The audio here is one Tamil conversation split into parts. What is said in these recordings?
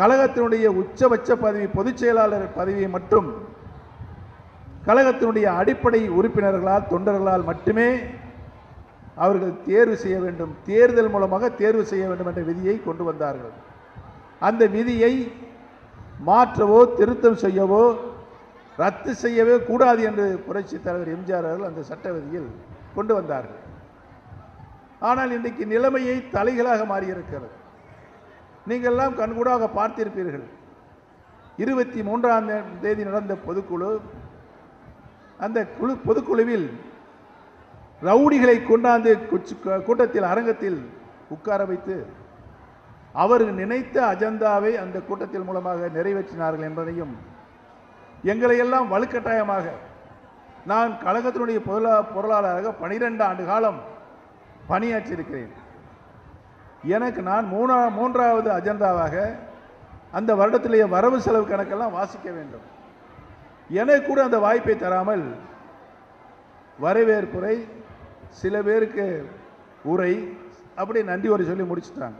கழகத்தினுடைய உச்சபட்ச பதவி பொதுச் செயலாளர் பதவியை மட்டும் கழகத்தினுடைய அடிப்படை உறுப்பினர்களால் தொண்டர்களால் மட்டுமே அவர்கள் தேர்வு செய்ய வேண்டும் தேர்தல் மூலமாக தேர்வு செய்ய வேண்டும் என்ற விதியை கொண்டு வந்தார்கள். அந்த விதியை மாற்றவோ திருத்தம் செய்யவோ ரத்து செய்யவே கூடாது என்று புரட்சி தலைவர் எம்ஜிஆர் அவர்கள் அந்த சட்ட விதியில் கொண்டு வந்தார்கள். ஆனால் இன்றைக்கு நிலைமையை தலைகளாக மாறியிருக்கிறது. நீங்கள்லாம் கண்கூடாக பார்த்திருப்பீர்கள். இருபத்தி மூன்றாம் தேதி நடந்த பொதுக்குழு அந்த குழு பொதுக்குழுவில் ரவுடிகளை கொண்டாந்து கூட்டத்தில் அரங்கத்தில் உட்கார வைத்து அவர் நினைத்த அஜெண்டாவை அந்த கூட்டத்தில் மூலமாக நிறைவேற்றினார்கள் என்பதையும் எங்களை எல்லாம் வலுக்கட்டாயமாக நான் கழகத்தினுடைய பொருளா பொருளாளராக பனிரெண்டு ஆண்டு காலம் பணியாற்றியிருக்கிறேன். எனக்கு நான் மூணா மூன்றாவது அஜெண்டாவாக அந்த வருடத்திலேயே வரவு செலவு கணக்கெல்லாம் வாசிக்க வேண்டும். எனக்கு கூட அந்த வாய்ப்பை தராமல் வரவேற்புரை சில பேருக்கு உரை அப்படி நன்றி உரை சொல்லி முடிச்சுட்டாங்க.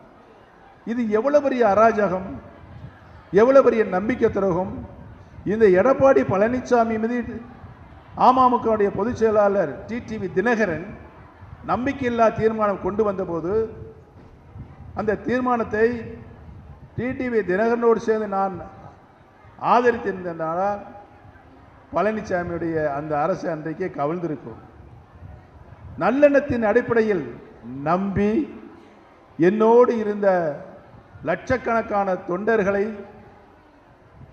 இது எவ்வளோ பெரிய அராஜகம் எவ்வளோ பெரிய நம்பிக்கை துரோகம். இந்த எடப்பாடி பழனிசாமி மீது அமமுகவுடைய பொதுச் செயலாளர் டிடிவி தினகரன் நம்பிக்கையில்லா தீர்மானம் கொண்டு வந்தபோது அந்த தீர்மானத்தை டிடிவி தினகரனோடு சேர்ந்து நான் ஆதரித்திருந்தனால் பழனிசாமியுடைய அந்த அரசு அன்றைக்கே கவிழ்ந்திருக்கும். நல்லெண்ணத்தின் அடிப்படையில் நம்பி என்னோடு இருந்த லட்சக்கணக்கான தொண்டர்களை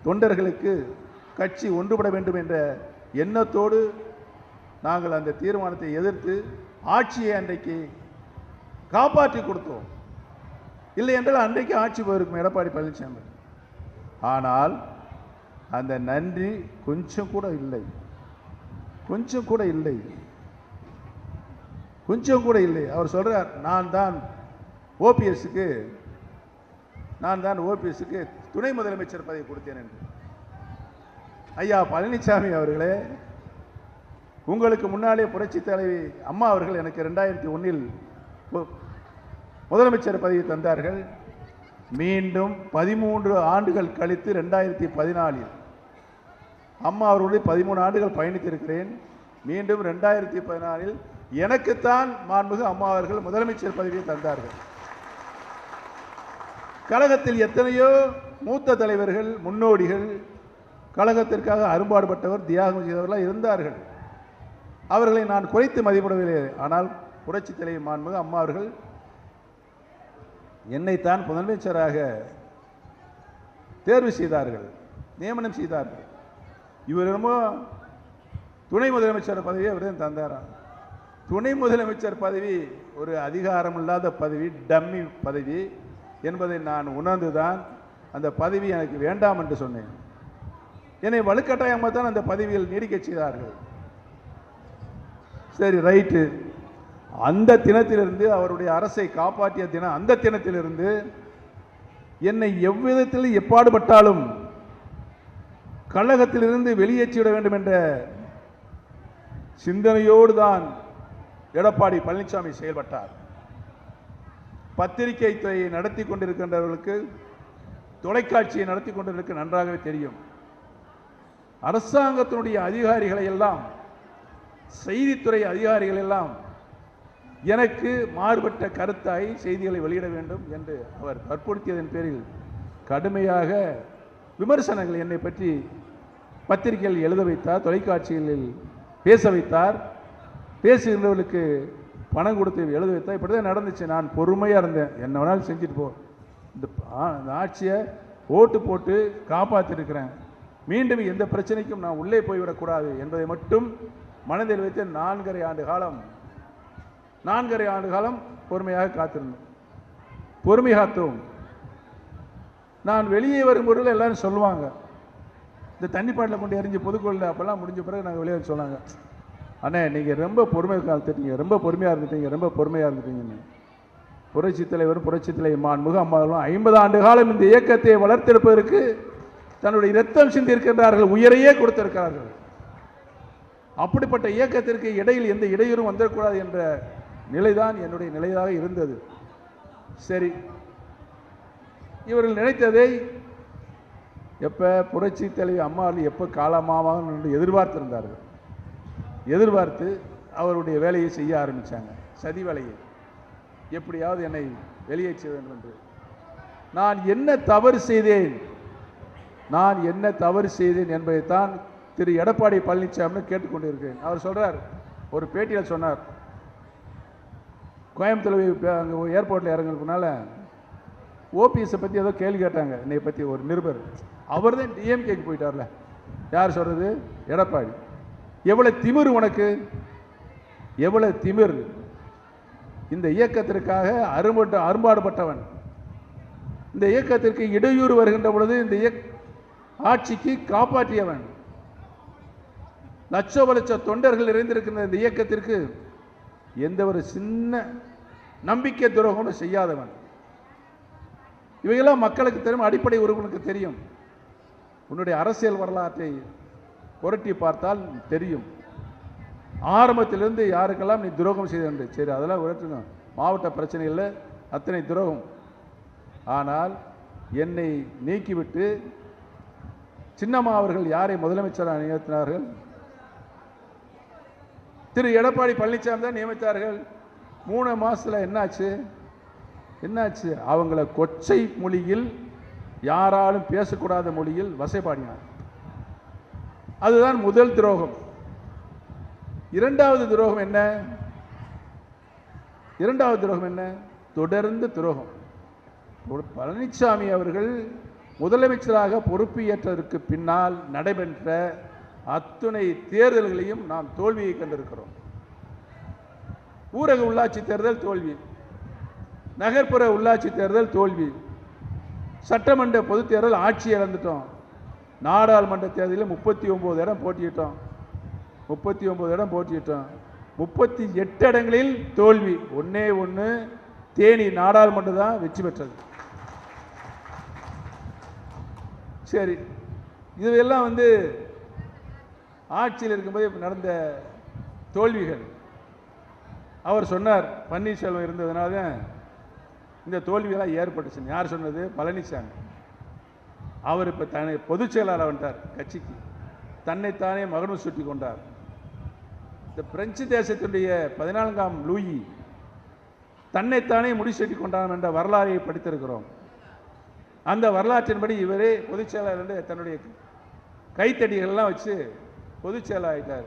தொண்டர்களுக்கு கட்சி ஒன்றுபட வேண்டும் என்ற எண்ணத்தோடு நாங்கள் அந்த தீர்மானத்தை எதிர்த்து ஆட்சியை அன்றைக்கு காப்பாற்றி கொடுத்தோம். இல்லை என்றால் அன்றைக்கு ஆட்சி போயிருக்கும் எடப்பாடி பழனிசாமி. ஆனால் அந்த நன்றி கொஞ்சம் கூட இல்லை. கொஞ்சம் கூட இல்லை. கொஞ்சம் கூட இல்லை. அவர் சொல்கிறார் நான் தான் ஓபிஎஸ்க்கு நான் தான் ஓபிஎஸ்க்கு துணை முதலமைச்சர் பதவி கொடுத்தேன் என்று. ஐயா பழனிசாமி அவர்களே உங்களுக்கு முன்னாலே புரட்சி தலைவி அம்மா அவர்கள் எனக்கு ரெண்டாயிரத்தி ஒன்றில் முதலமைச்சர் பதவி தந்தார்கள். மீண்டும் பதிமூன்று ஆண்டுகள் கழித்து ரெண்டாயிரத்தி பதினாலில். அம்மா அவர்களுடைய பதிமூணு ஆண்டுகள் பயணித்திருக்கிறேன். மீண்டும் ரெண்டாயிரத்தி பதினாலில் எனக்குத்தான் மாண்புகு அம்மா அவர்கள் முதலமைச்சர் பதவியை தந்தார்கள். கழகத்தில் எத்தனையோ மூத்த தலைவர்கள் முன்னோடிகள் கழகத்திற்காக அரும்பாடுபட்டவர் தியாகம் செய்தவர்களாக இருந்தார்கள். அவர்களை நான் குறைத்து மதிப்பிடவில்லை. ஆனால் புரட்சி தலைவர் மாண்புகு அம்மா அவர்கள் என்னைத்தான் முதலமைச்சராக தேர்வு செய்தார்கள் நியமனம் செய்தார்கள். இவர் துணை முதலமைச்சர் பதவியை அவர் தந்தாராம் துணை முதலமைச்சர் பதவி ஒரு அதிகாரம் இல்லாத பதவி டம்மி பதவி என்பதை நான் உணர்ந்துதான் அந்த பதவி எனக்கு வேண்டாம் என்று சொன்னேன். என்னை வலுக்கட்டாயமாக தான் அந்த பதவியில் நீடிக்கச் செய்தார்கள். சரி ரைட்டு. அந்த தினத்திலிருந்து அவருடைய அரசை காப்பாற்றிய தினம் அந்த தினத்திலிருந்து என்னை எவ்விதத்தில் எப்பாடுபட்டாலும் கழகத்திலிருந்து வெளியேற்றிவிட வேண்டும் என்ற சிந்தனையோடு தான் எடப்பாடி பழனிசாமி செயல்பட்டார். பத்திரிகை துறையை நடத்தி கொண்டிருக்கின்றவர்களுக்கு தொலைக்காட்சியை நடத்தி கொண்டிருக்க நன்றாகவே தெரியும். அரசாங்கத்தினுடைய அதிகாரிகளை எல்லாம் செய்தித்துறை அதிகாரிகள் எல்லாம் எனக்கு மாறுபட்ட கருத்தாய் செய்திகளை வெளியிட வேண்டும் என்று அவர் வற்புறுத்தியதன் பேரில் கடுமையாக விமர்சனங்கள் என்னை பற்றி பத்திரிகையில் எழுத வைத்தார் தொலைக்காட்சிகளில் பேச வைத்தார். பேசுகின்றவர்களுக்கு பணம் கொடுத்து எழுத வைத்தார். இப்படி தான் நடந்துச்சு. நான் பொறுமையாக இருந்தேன். என்ன வேணாலும் செஞ்சுட்டு போ. இந்த ஆ- ஆட்சியை ஓட்டு போட்டு காப்பாற்றிருக்கிறேன் மீண்டும் எந்த பிரச்சனைக்கும் நான் உள்ளே போய்விடக்கூடாது என்பதை மட்டும் மனதில் வைத்து நான்கரை ஆண்டு காலம் நான்கரை ஆண்டு காலம் பொறுமையாக காத்திருந்தோம். பொறுமை காத்தோம் நான் வெளியே வரும்போது எல்லாரும் சொல்லுவாங்க. இந்த தண்ணி பாட்டில் கொண்டு எரிஞ்சு பொதுக்கொள்ள அப்போல்லாம் முடிஞ்ச பிறகு நாங்கள் வெளியே சொன்னாங்க. அண்ணே நீங்கள் ரொம்ப பொறுமை காத்துட்டீங்க. ரொம்ப பொறுமையாக இருந்துட்டீங்க. ரொம்ப பொறுமையாக இருந்துட்டீங்கன்னு. புரட்சி தலைவர் புரட்சி தலைவர் மான்முக அம்மாவர்களும் ஐம்பது ஆண்டு காலம் இந்த இயக்கத்தை வளர்த்தெடுப்பதற்கு தன்னுடைய இரத்தம் சிந்திருக்கின்றார்கள். உயிரையே கொடுத்திருக்கிறார்கள். அப்படிப்பட்ட இயக்கத்திற்கு இடையில் எந்த இடையூறும் வந்துடக்கூடாது என்ற நிலைதான் என்னுடைய நிலையாக இருந்தது. சரி. இவர்கள் நினைத்ததை எப்போ புரட்சி தலைவி அம்மாவில் எப்போ காலமாவாங்க என்று எதிர்பார்த்திருந்தார்கள். எதிர்பார்த்து அவருடைய வேலையை செய்ய ஆரம்பித்தாங்க சதி வேலையை. எப்படியாவது என்னை வெளியேற்ற வேண்டும் என்று. நான் என்ன தவறு செய்தேன்? நான் என்ன தவறு செய்தேன் என்பதைத்தான் திரு எடப்பாடி பழனிசாமி கேட்டுக்கொண்டிருக்கிறேன். அவர் சொல்கிறார் ஒரு பேட்டியில் சொன்னார் கோயம்புத்தூர் அங்கே ஏர்போர்ட்டில் இறங்குறதுனால ஓபிஎஸை பற்றி ஏதோ கேள்வி கேட்டாங்க. என்னை பற்றி ஒரு நிருபர். அவர் தான் டிஎம்கேக்கு போயிட்டார்ல. யார் சொல்கிறது எடப்பாடி. எவ்வளோ திமிர் உனக்கு? எவ்வளோ திமிர்? இந்த இயக்கத்திற்காக அரும்பட்ட அரும்பாடுபட்டவன். இந்த இயக்கத்திற்கு இடையூறு வருகின்ற பொழுது இந்த இயக் ஆட்சிக்கு காப்பாற்றியவன். லட்சோப லட்ச தொண்டர்கள் நிறைந்திருக்கின்ற இந்த இயக்கத்திற்கு எந்த ஒரு சின்ன நம்பிக்கை துரோகமும் செய்யாதவன். இவையெல்லாம் மக்களுக்கு தெரியும் அடிப்படை உறுப்பினருக்கு தெரியும். உன்னுடைய அரசியல் வரலாற்றை புரட்டி பார்த்தால் தெரியும். ஆரம்பத்திலிருந்து யாருக்கெல்லாம் நீ துரோகம் செய்தது சரி அதெல்லாம் விரட்டுங்க மாவட்ட பிரச்சனை இல்லை அத்தனை துரோகம். ஆனால் என்னை நீக்கிவிட்டு சின்னம்மா அவர்கள் யாரை முதலமைச்சராக நியமித்தினார்கள் திரு எடப்பாடி பழனிசாமி தான் நியமித்தார்கள். மூணு மாதத்தில் என்னாச்சு? என்னாச்சு? அவங்கள கொச்சை மொழியில் யாராலும் பேசக்கூடாத மொழியில் வசைப்பாடினார் அதுதான் முதல் துரோகம். இரண்டாவது துரோகம் என்ன? இரண்டாவது துரோகம் என்ன? தொடர்ந்து துரோகம். பழனிசாமி அவர்கள் முதலமைச்சராக பொறுப்பேற்றதற்கு பின்னால் நடைபெற்ற அத்துணை தேர்தல்களையும் நாம் தோல்வியை கண்டிருக்கிறோம். ஊரக உள்ளாட்சி தேர்தல் தோல்வி நகர்ப்புற உள்ளாட்சி தேர்தல் தோல்வி சட்டமன்ற பொதுத் தேர்தல் ஆட்சி இழந்துட்டோம். நாடாளுமன்ற தேர்தலில் முப்பத்தி ஒம்பது இடம் போட்டியிட்டோம். முப்பத்தி ஒம்பது இடம் போட்டியிட்டோம். முப்பத்தி எட்டு இடங்களில் தோல்வி ஒன்றே ஒன்று தேனி நாடாளுமன்றம் தான் வெற்றி பெற்றது. சரி இதுவெல்லாம் வந்து ஆட்சியில் இருக்கும்போது நடந்த தோல்விகள். அவர் சொன்னார் பன்னீர்செல்வம் இருந்ததுனால தான் இந்த தோல்வியெல்லாம் ஏற்பட்டுச்சுன்னு. யார் சொன்னது? பழனிசாமி அவர் இப்போ தன்னை பொதுச் செயலாளர் வந்தார் கட்சிக்கு. தன்னைத்தானே மகனும் சுட்டி கொண்டார். இந்த பிரெஞ்சு தேசத்தினுடைய பதினான்காம் லூயி தன்னைத்தானே முடிசூட்டி கொண்டான் என்ற வரலாறை படித்திருக்கிறோம். அந்த வரலாற்றின்படி இவரே பொதுச் செயலாளர் தன்னுடைய கைத்தடிகள்லாம் வச்சு பொதுச் செயலாளர்